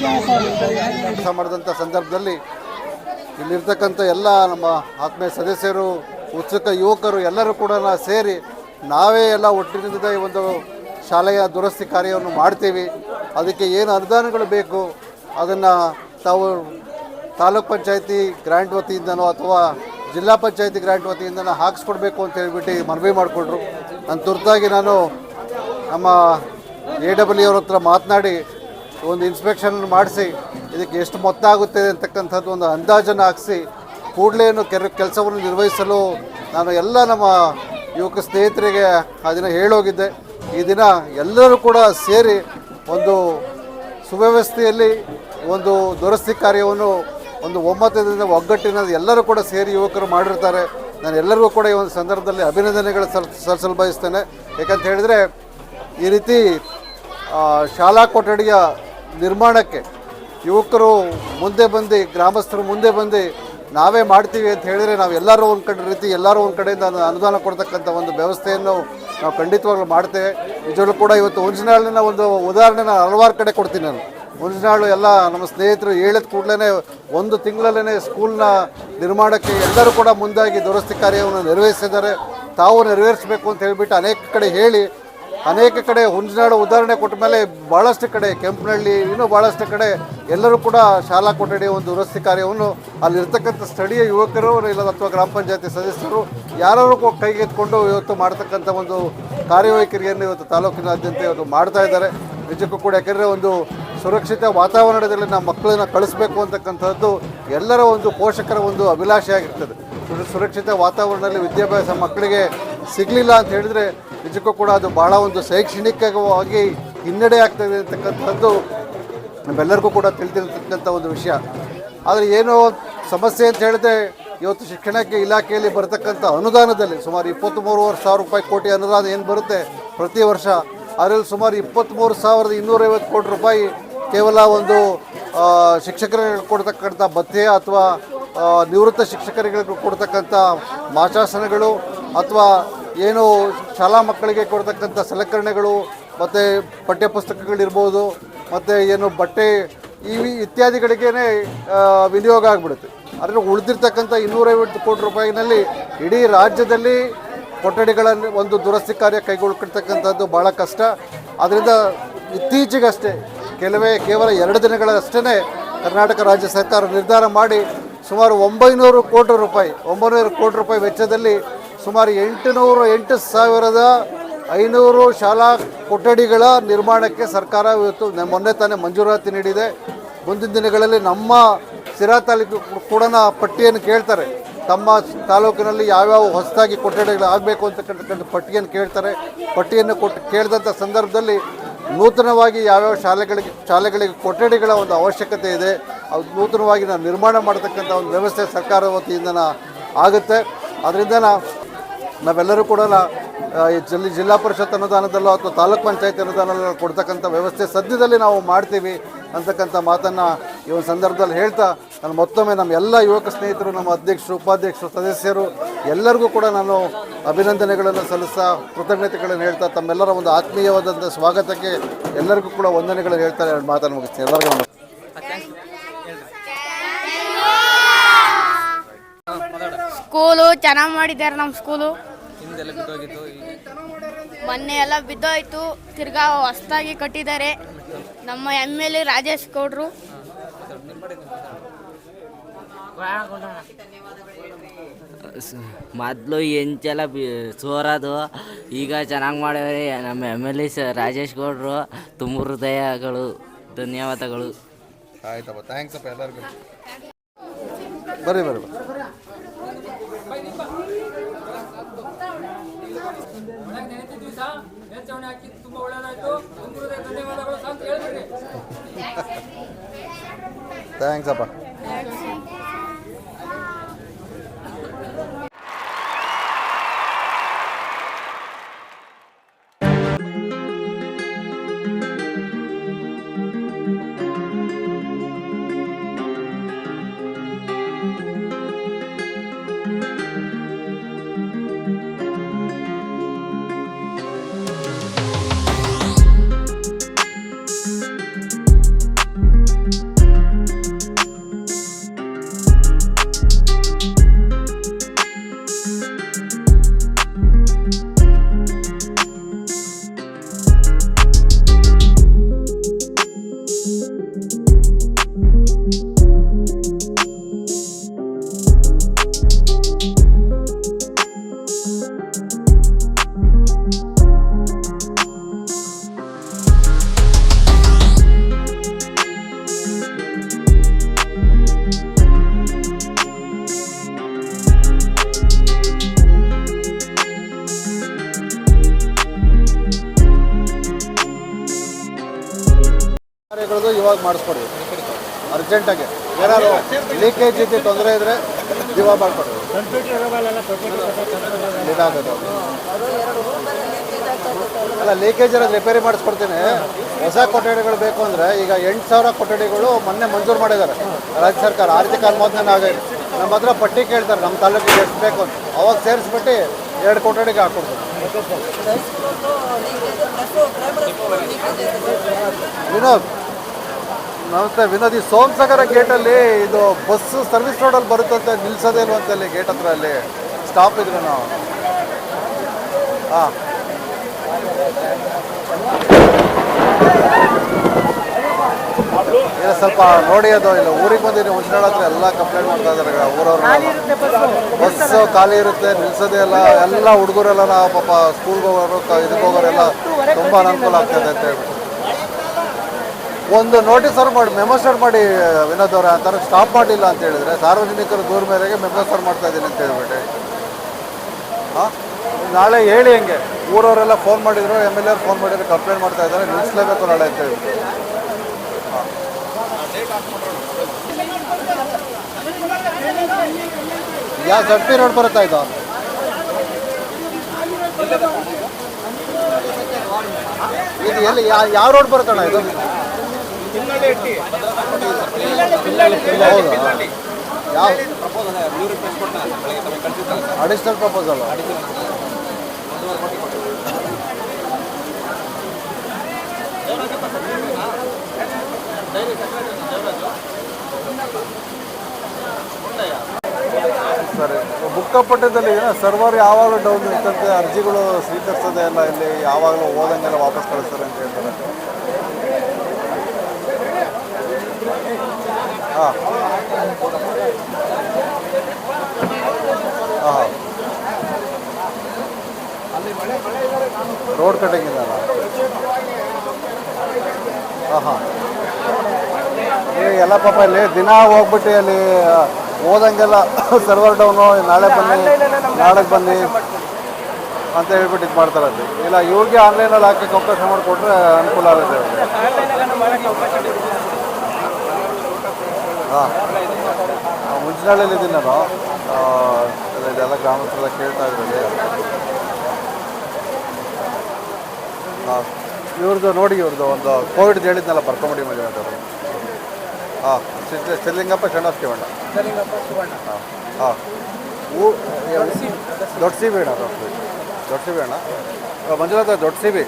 ಕೆಲಸ ಮಾಡಿದಂಥ ಸಂದರ್ಭದಲ್ಲಿ ಇಲ್ಲಿರ್ತಕ್ಕಂಥ ಎಲ್ಲ ನಮ್ಮ ಆತ್ಮೀಯ ಸದಸ್ಯರು, ಉತ್ಸುಕ ಯುವಕರು ಎಲ್ಲರೂ ಕೂಡ ಸೇರಿ ನಾವೇ ಎಲ್ಲ ಒಟ್ಟಿನಿಂದ ಈ ಒಂದು ಶಾಲೆಯ ದುರಸ್ತಿ ಕಾರ್ಯವನ್ನು ಮಾಡ್ತೀವಿ. ಅದಕ್ಕೆ ಏನು ಅನುದಾನಗಳು ಬೇಕು, ಅದನ್ನು ತಾವು ತಾಲೂಕು ಪಂಚಾಯತಿ ಗ್ರ್ಯಾಂಟ್ ವತಿಯಿಂದನೋ ಅಥವಾ ಜಿಲ್ಲಾ ಪಂಚಾಯತಿ ಗ್ರ್ಯಾಂಟ್ ವತಿಯಿಂದನೋ ಹಾಕ್ಸ್ಕೊಡ್ಬೇಕು ಅಂತ ಹೇಳ್ಬಿಟ್ಟು ಮನವಿ ಮಾಡಿಕೊಂಡ್ರು. ನಾನು ತುರ್ತಾಗಿ ನಾನು ನಮ್ಮ ಎ ಡಬ್ಲ್ಯೂ ಅವ್ರ ಹತ್ರ ಮಾತನಾಡಿ ಒಂದು ಇನ್ಸ್ಪೆಕ್ಷನ್ ಮಾಡಿಸಿ, ಇದಕ್ಕೆ ಎಷ್ಟು ಮೊತ್ತ ಆಗುತ್ತೆ ಅಂತಕ್ಕಂಥದ್ದು ಒಂದು ಅಂದಾಜನ್ನು ಹಾಕಿಸಿ, ಕೂಡಲೇ ಕೆರೆ ಕೆಲಸವನ್ನು ನಿರ್ವಹಿಸಲು ನಾನು ಎಲ್ಲ ನಮ್ಮ ಯುವಕ ಸ್ನೇಹಿತರಿಗೆ ಆ ದಿನ ಹೇಳೋಗಿದ್ದೆ. ಈ ದಿನ ಎಲ್ಲರೂ ಕೂಡ ಸೇರಿ ಒಂದು ಸುವ್ಯವಸ್ಥೆಯಲ್ಲಿ ಒಂದು ದುರಸ್ತಿ ಕಾರ್ಯವನ್ನು ಒಂದು ಒಮ್ಮತದಿಂದ ಒಗ್ಗಟ್ಟಿನ ಎಲ್ಲರೂ ಕೂಡ ಸೇರಿ ಯುವಕರು ಮಾಡಿರ್ತಾರೆ. ನಾನು ಎಲ್ಲರಿಗೂ ಕೂಡ ಈ ಒಂದು ಸಂದರ್ಭದಲ್ಲಿ ಅಭಿನಂದನೆಗಳು ಸಲ್, ಸಲ್ಲಿಸಲು ಬಯಸ್ತೇನೆ. ಯಾಕಂತ ಹೇಳಿದರೆ ಈ ರೀತಿ ಶಾಲಾ ಕೊಠಡಿಯ ನಿರ್ಮಾಣಕ್ಕೆ ಯುವಕರು ಮುಂದೆ ಬಂದು, ಗ್ರಾಮಸ್ಥರು ಮುಂದೆ ಬಂದು ನಾವೇ ಮಾಡ್ತೀವಿ ಅಂತ ಹೇಳಿದರೆ ನಾವು ಎಲ್ಲರೂ ಒಂದು ಕಡೆ ರೀತಿ ಎಲ್ಲರೂ ಒಂದು ಕಡೆಯಿಂದ ಅನು- ಅನುದಾನ ಕೊಡ್ತಕ್ಕಂಥ ಒಂದು ವ್ಯವಸ್ಥೆಯನ್ನು ನಾವು ಖಂಡಿತವಾಗ್ಲೂ ಮಾಡ್ತೇವೆ. ನಿಜವಾಗ್ಲೂ ಕೂಡ ಇವತ್ತು ಹುಂಜನಾಳಿನ ಒಂದು ಉದಾಹರಣೆನ ಹಲವಾರು ಕಡೆ ಕೊಡ್ತೀನಿ ನಾನು. ಹುಂಜನಾಳು ಎಲ್ಲ ನಮ್ಮ ಸ್ನೇಹಿತರು ಹೇಳಿದ ಕೂಡಲೇ ಒಂದು ತಿಂಗಳಲ್ಲೇ ಸ್ಕೂಲ್ನ ನಿರ್ಮಾಣಕ್ಕೆ ಎಲ್ಲರೂ ಕೂಡ ಮುಂದಾಗಿ ದುರಸ್ತಿ ಕಾರ್ಯವನ್ನು ನೆರವೇರಿಸಿದ್ದಾರೆ. ತಾವು ನೆರವೇರಿಸಬೇಕು ಅಂತ ಹೇಳಿಬಿಟ್ಟು ಅನೇಕ ಕಡೆ ಹೇಳಿ ಅನೇಕ ಕಡೆ ಹುಂಜನಾಡು ಉದಾಹರಣೆ ಕೊಟ್ಟ ಮೇಲೆ ಭಾಳಷ್ಟು ಕಡೆ ಕೆಂಪನಹಳ್ಳಿ, ಇನ್ನೂ ಭಾಳಷ್ಟು ಕಡೆ ಎಲ್ಲರೂ ಕೂಡ ಶಾಲಾ ಕೊಠಡಿಯ ಒಂದು ದುರಸ್ತಿ ಕಾರ್ಯವನ್ನು ಅಲ್ಲಿರ್ತಕ್ಕಂಥ ಸ್ಥಳೀಯ ಯುವಕರು ಇಲ್ಲ ಅಥವಾ ಗ್ರಾಮ ಪಂಚಾಯತಿ ಸದಸ್ಯರು ಯಾರು ಕೈಗೆತ್ಕೊಂಡು ಇವತ್ತು ಮಾಡ್ತಕ್ಕಂಥ ಒಂದು ಕಾರ್ಯವೈಖರಿಯನ್ನು ಇವತ್ತು ತಾಲೂಕಿನಾದ್ಯಂತ ಇವತ್ತು ಮಾಡ್ತಾ ಇದ್ದಾರೆ. ನಿಜಕ್ಕೂ ಕೂಡ ಯಾಕೆಂದರೆ ಒಂದು ಸುರಕ್ಷಿತ ವಾತಾವರಣದಲ್ಲಿ ನಮ್ಮ ಮಕ್ಕಳನ್ನ ಕಳಿಸ್ಬೇಕು ಅಂತಕ್ಕಂಥದ್ದು ಎಲ್ಲರ ಒಂದು ಪೋಷಕರ ಒಂದು ಅಭಿಲಾಷೆ ಆಗಿರ್ತದೆ. ಸುರಕ್ಷಿತ ವಾತಾವರಣದಲ್ಲಿ ವಿದ್ಯಾಭ್ಯಾಸ ಮಕ್ಕಳಿಗೆ ಸಿಗಲಿಲ್ಲ ಅಂತ ಹೇಳಿದ್ರೆ ನಿಜಕ್ಕೂ ಕೂಡ ಅದು ಭಾಳ ಒಂದು ಶೈಕ್ಷಣಿಕವಾಗಿ ಹಿನ್ನಡೆ ಆಗ್ತದೆ ಅಂತಕ್ಕಂಥದ್ದು ನಮ್ಮೆಲ್ಲರಿಗೂ ಕೂಡ ತಿಳಿದಿರ್ತಕ್ಕಂಥ ಒಂದು ವಿಷಯ. ಆದರೆ ಏನೋ ಸಮಸ್ಯೆ ಅಂತ ಹೇಳಿದ್ರೆ ಇವತ್ತು ಶಿಕ್ಷಣಕ್ಕೆ ಇಲಾಖೆಯಲ್ಲಿ ಬರತಕ್ಕಂಥ ಅನುದಾನದಲ್ಲಿ ಸುಮಾರು ಇಪ್ಪತ್ತ್ಮೂರುವರೆ ಸಾವಿರ ರೂಪಾಯಿ ಕೋಟಿ ಅನುದಾನ ಏನು ಬರುತ್ತೆ ಪ್ರತಿ ವರ್ಷ, ಅದರಲ್ಲಿ ಸುಮಾರು ಇಪ್ಪತ್ತ್ಮೂರು ಸಾವಿರದ ಇನ್ನೂರೈವತ್ತು ಕೋಟಿ ರೂಪಾಯಿ ಕೇವಲ ಒಂದು ಶಿಕ್ಷಕರಿಗೆ ಕೊಡ್ತಕ್ಕಂಥ ಭತ್ಯೆ ಅಥವಾ ನಿವೃತ್ತ ಶಿಕ್ಷಕರಿಗೆ ಕೊಡ್ತಕ್ಕಂಥ ಮಾಶಾಸನಗಳು ಅಥವಾ ಏನು ಶಾಲಾ ಮಕ್ಕಳಿಗೆ ಕೊಡ್ತಕ್ಕಂಥ ಸಲಕರಣೆಗಳು, ಮತ್ತು ಪಠ್ಯಪುಸ್ತಕಗಳಿರ್ಬೋದು ಮತ್ತು ಏನು ಬಟ್ಟೆ ಈ ಇತ್ಯಾದಿಗಳಿಗೇ ವಿನಿಯೋಗ ಆಗಿಬಿಡುತ್ತೆ. ಅದರಲ್ಲಿ ಉಳಿದಿರ್ತಕ್ಕಂಥ ಇನ್ನೂರೈವತ್ತು ಕೋಟಿ ರೂಪಾಯಿನಲ್ಲಿ ಇಡೀ ರಾಜ್ಯದಲ್ಲಿ ಕೊಠಡಿಗಳನ್ನು ಒಂದು ದುರಸ್ತಿ ಕಾರ್ಯ ಕೈಗೊಳ್ಕೊಳ್ತಕ್ಕಂಥದ್ದು ಭಾಳ ಕಷ್ಟ. ಅದರಿಂದ ಇತ್ತೀಚೆಗಷ್ಟೇ, ಕೆಲವೇ ಕೇವಲ ಎರಡು ದಿನಗಳಷ್ಟೇ ಕರ್ನಾಟಕ ರಾಜ್ಯ ಸರ್ಕಾರ ನಿರ್ಧಾರ ಮಾಡಿ ಸುಮಾರು ಒಂಬೈನೂರು ಕೋಟಿ ರೂಪಾಯಿ, ಒಂಬೈನೂರು ಕೋಟಿ ರೂಪಾಯಿ ವೆಚ್ಚದಲ್ಲಿ ಸುಮಾರು ಎಂಟುನೂರು, ಎಂಟು ಸಾವಿರದ ಐನೂರು ಶಾಲಾ ಕೊಠಡಿಗಳ ನಿರ್ಮಾಣಕ್ಕೆ ಸರ್ಕಾರ ಇವತ್ತು ಮೊನ್ನೆ ತಾನೇ ಮಂಜೂರಾತಿ ನೀಡಿದೆ. ಮುಂದಿನ ದಿನಗಳಲ್ಲಿ ನಮ್ಮ ಸಿರಾ ತಾಲೂಕು ಕೂಡ ಪಟ್ಟಿಯನ್ನು ಕೇಳ್ತಾರೆ. ತಮ್ಮ ತಾಲೂಕಿನಲ್ಲಿ ಯಾವ್ಯಾವ ಹೊಸದಾಗಿ ಕೊಠಡಿಗಳು ಆಗಬೇಕು ಅಂತಕ್ಕಂಥ ಪಟ್ಟಿಯನ್ನು ಕೇಳ್ತಾರೆ. ಪಟ್ಟಿಯನ್ನು ಕೊಟ್ಟು ಕೇಳಿದಂಥ ಸಂದರ್ಭದಲ್ಲಿ ನೂತನವಾಗಿ ಯಾವ್ಯಾವ ಶಾಲೆಗಳಿಗೆ ಶಾಲೆಗಳಿಗೆ ಕೊಠಡಿಗಳ ಒಂದು ಅವಶ್ಯಕತೆ ಇದೆ. ಅದು ನೂತನವಾಗಿ ನಾವು ನಿರ್ಮಾಣ ಮಾಡತಕ್ಕಂಥ ಒಂದು ವ್ಯವಸ್ಥೆ ಸರ್ಕಾರದ ವತಿಯಿಂದ ಆಗುತ್ತೆ. ಅದರಿಂದ ನಾವೆಲ್ಲರೂ ಕೂಡ ಜಿಲ್ಲೆ ಜಿಲ್ಲಾ ಪರಿಷತ್ ಅನುದಾನದಲ್ಲೋ ಅಥವಾ ತಾಲೂಕು ಪಂಚಾಯತ್ ಅನುದಾನದಲ್ಲೋ ಕೊಡ್ತಕ್ಕಂಥ ವ್ಯವಸ್ಥೆ ಸದ್ಯದಲ್ಲಿ ನಾವು ಮಾಡ್ತೀವಿ ಅಂತಕ್ಕಂಥ ಮಾತನ್ನು ಈ ಒಂದು ಸಂದರ್ಭದಲ್ಲಿ ಹೇಳ್ತಾ ನಾನು ಮತ್ತೊಮ್ಮೆ ನಮ್ಮ ಎಲ್ಲ ಯುವಕ ಸ್ನೇಹಿತರು, ನಮ್ಮ ಅಧ್ಯಕ್ಷರು, ಉಪಾಧ್ಯಕ್ಷರು, ಸದಸ್ಯರು ಎಲ್ಲರಿಗೂ ಕೂಡ ನಾನು ಅಭಿನಂದನೆಗಳನ್ನು ಸಲ್ಲಿಸ್ತಾ ಕೃತಜ್ಞತೆಗಳನ್ನು ಹೇಳ್ತಾ ತಮ್ಮೆಲ್ಲರ ಒಂದು ಆತ್ಮೀಯವಾದಂಥ ಸ್ವಾಗತಕ್ಕೆ ಎಲ್ಲರಿಗೂ ಕೂಡ ವಂದನೆಗಳನ್ನು ಹೇಳ್ತಾ ಮಾತನ್ನು ಮುಗಿಸ್ತೀನಿ. ಎಲ್ಲರಿಗೂ ಸ್ಕೂಲು ಚೆನ್ನಾಗಿ ಮಾಡಿದ್ದಾರೆ ನಮ್ಮ ಸ್ಕೂಲು. ಹಿಂದೆಲ್ಲ ಬಿದ್ದೋಗಿತ್ತು ಮೊನ್ನೆ ಎಲ್ಲ ಬಿದ್ದೋಯ್ತು. ತಿರ್ಗಾ ಹೊಸ್ದಾಗಿ ಕಟ್ಟಿದ್ದಾರೆ. ನಮ್ಮ ಎಂ ಎಲ್ ಎ ರಾಜೇಶ್ ಗೌಡ್ರು. ಮೊದಲು ಎಂಚೆಲ್ಲ ಬಿ ಸೋರೋದು. ಈಗ ಚೆನ್ನಾಗಿ ಮಾಡಿದ್ರೆ ನಮ್ಮ ಎಂ ಎಲ್ ಎ ರಾಜೇಶ್ ಗೌಡ್ರು. ತುಂಬ ಹೃದಯಗಳು ಧನ್ಯವಾದಗಳು. ಆಯ್ತಪ್ಪ. ಥ್ಯಾಂಕ್ಸ್ ಅಪ್ಪ ಎಲ್ಲರಿಗೂ. ಬರ್ರಿ ಬರ್ರಿ ಬರ್ರಿ ಥ್ಯಾಂಕ್ಸ್ ಅಪ್ಪ. ತ್ವರಿತವಾಗಿ ಮಾಡಿಸ್ಕೊಡಿ. ಅರ್ಜೆಂಟಾಗಿ. ಏನಾದರೂ ಲೀಕೇಜ್ ಇದ್ದು ತೊಂದರೆ ಇದ್ದರೆ ಇವಾಗ ಮಾಡಿಕೊಡಿ. ಇದಾಗೋದು ಅಲ್ಲ ಲೀಕೇಜ್ ಇರೋದು ರಿಪೇರಿ ಮಾಡಿಸ್ಕೊಡ್ತೀನಿ. ಹೊಸ ಕೊಠಡಿಗಳು ಬೇಕು ಅಂದರೆ ಈಗ ಎಂಟು ಸಾವಿರ ಕೊಠಡಿಗಳು ಮೊನ್ನೆ ಮಂಜೂರು ಮಾಡಿದ್ದಾರೆ. ರಾಜ್ಯ ಸರ್ಕಾರ ಆರ್ಥಿಕ ಅನುಮೋದನೆ ಆಗೈತೆ ನಮ್ಮ ಹತ್ರ ಪಟ್ಟಿ ಕೇಳ್ತಾರೆ ನಮ್ಮ ತಾಲೂಕಿಗೆ ಎಷ್ಟು ಬೇಕು ಅಂತ. ಅವಾಗ ಸೇರಿಸ್ಬಿಟ್ಟು ಎರಡು ಕೊಠಡಿಗೆ ಹಾಕ್ಕೊಡ್ತಾರೆ ವಿನೋದ್ ನಮಸ್ತೆ ವಿನೋದ್ ಈ ಸೋಮಸಾಗರ ಗೇಟಲ್ಲಿ ಇದು ಬಸ್ ಸರ್ವಿಸ್ ರೋಡಲ್ಲಿ ಬರುತ್ತಂತೆ ನಿಲ್ಸೋದೇ ಇಲ್ವಂತೆ ಅಲ್ಲಿ ಗೇಟ್ ಹತ್ರ ಅಲ್ಲಿ. ಸ್ಟಾಪ್ ಇದ್ರು ನಾವು. ಹಾಂ. ಇಲ್ಲ ಸ್ವಲ್ಪ ನೋಡಿ ಅದು ಇಲ್ಲ ಊರಿಗೆ ಬಂದಿರಿ ಹುಂಚಿನಾಳ ಹತ್ರ ಎಲ್ಲ ಕಂಪ್ಲೇಂಟ್ ಮಾಡ್ತಾ ಇದ್ದಾರೆ ಊರವ್ರು. ಬಸ್ ಖಾಲಿ ಇರುತ್ತೆ ನಿಲ್ಸೋದೇ ಇಲ್ಲ ಎಲ್ಲ ಹುಡುಗರೆಲ್ಲ ನಾವು ಪಾಪ ಸ್ಕೂಲ್ಗೆ ಹೋಗೋರು ಇದಕ್ಕೆ ಹೋಗೋರೆಲ್ಲ ತುಂಬ ಅನುಕೂಲ ಆಗ್ತದೆ ಅಂತ ಹೇಳ್ಬಿಟ್ಟು. ಒಂದು ನೋಟಿಸ್ ಅವ್ರು ಮಾಡಿ ಮೆಮೋ ಸ್ಟಾರ್ ಮಾಡಿ, ವಿನೋದ್ ಅವರ, ಆ ಸ್ಟಾಪ್ ಮಾಡಿಲ್ಲ ಅಂತ ಹೇಳಿದ್ರೆ ಸಾರ್ವಜನಿಕರ ದೂರ ಮೇರೆಗೆ ಮೆಮೋ ಸ್ಟಾರ್ ಮಾಡ್ತಾ ಇದ್ದೀನಿ ಅಂತ ಹೇಳ್ಬಿಟ್ಟು. ಹಾಂ? ನಾಳೆ ಹೇಳಿ ಹೆಂಗೆ. ಊರವರೆಲ್ಲ ಫೋನ್ ಮಾಡಿದ್ರು ಎಂ ಎಲ್ ಎರ್ ಫೋನ್ ಮಾಡಿದ್ರು ಕಂಪ್ಲೇಂಟ್ ಮಾಡ್ತಾ ಇದ್ದಾರೆ, ನಿಲ್ಲಿಸ್ಲೇಬೇಕು ನಾಳೆ ಅಂತ ಹೇಳ್ಬಿಟ್ಟು. ಯಾ ಜಡ್ಪಿ ರೋಡ್ ಬರುತ್ತಾ ಇದು? ಇದು ಎಲ್ಲಿ ಯಾವ ರೋಡ್ ಬರುತ್ತಣ್ಣ ಇದು? ಯಾವ ಅಡಿಷನಲ್ ಪ್ರಪೋಸಲ್ ಸರಿ. ಬುಕ್ಕಪಟ್ಟದಲ್ಲಿ ಏನೋ ಸರ್ವರ್ ಯಾವಾಗಲೂ ಡೌನ್ ಇರ್ತಂತೆ ಅರ್ಜಿಗಳು ಸ್ವೀಕರಿಸೋದೇ ಇಲ್ಲ ಇಲ್ಲಿ ಯಾವಾಗಲೂ ಹೋದಂಗೆಲ್ಲ ವಾಪಸ್ ಕಳಿಸ್ತಾರೆ ಅಂತ ಹೇಳ್ತಾರೆ. ಹಾಂ ಹಾಂ ರೋಡ್ ಕಟ್ಟಿಂಗ್ ಹಾಂ ಹಾಂ ಎಲ್ಲ ಪಾಪ ಇಲ್ಲಿ ದಿನ ಹೋಗ್ಬಿಟ್ಟು ಅಲ್ಲಿ ಓದಂಗೆಲ್ಲ ಸರ್ವರ್ ಡೌನು ನಾಳೆ ಬನ್ನಿ ನಾಳೆಗೆ ಬನ್ನಿ ಅಂತ ಹೇಳ್ಬಿಟ್ಟು ಇದು ಮಾಡ್ತಾರೆ ಅಲ್ಲಿ. ಇಲ್ಲ, ಇವ್ರಿಗೆ ಆನ್ಲೈನಲ್ಲಿ ಹಾಕಿ ಅವಕಾಶ ಮಾಡಿಕೊಟ್ರೆ ಅನುಕೂಲ ಆಗುತ್ತೆ. ಹಾಂ. ಮುಂಚಿನಹಳ್ಳಿಯಲ್ಲಿ ಇದ್ದೀನಿ ನಾನು. ಇದೆಲ್ಲ ಗ್ರಾಮಸ್ಥರೆಲ್ಲ ಕೇಳ್ತಾ ಇದ್ದೀನಿ ಹಾಂ ಇವ್ರದ್ದು ನೋಡಿ ಇವ್ರದ್ದು ಒಂದು ಕೋವಿಡ್ ಹೇಳಿದ್ನಲ್ಲ ಬರ್ಕೊಂಬಿಡಿ ಮಂಜುನಾಥ್ ಅವರು. ಹಾಂ ಚೆಲ್ಲಿಂಗಪ್ಪ ಶ್ರೀನಿವಾಸ ಶಿವಣ್ಣ. ಹಾಂ ಹಾಂ. ಹೂ ದೊಡ್ಡ ಸಿ ಬಿ ಅಣ್ಣ ದೊಡ್ಡ ಸಿ ಬಿ ಅಣ್ಣ ಮಂಜುನಾಥ ದೊಡ್ಡ ಸಿ ಬಿ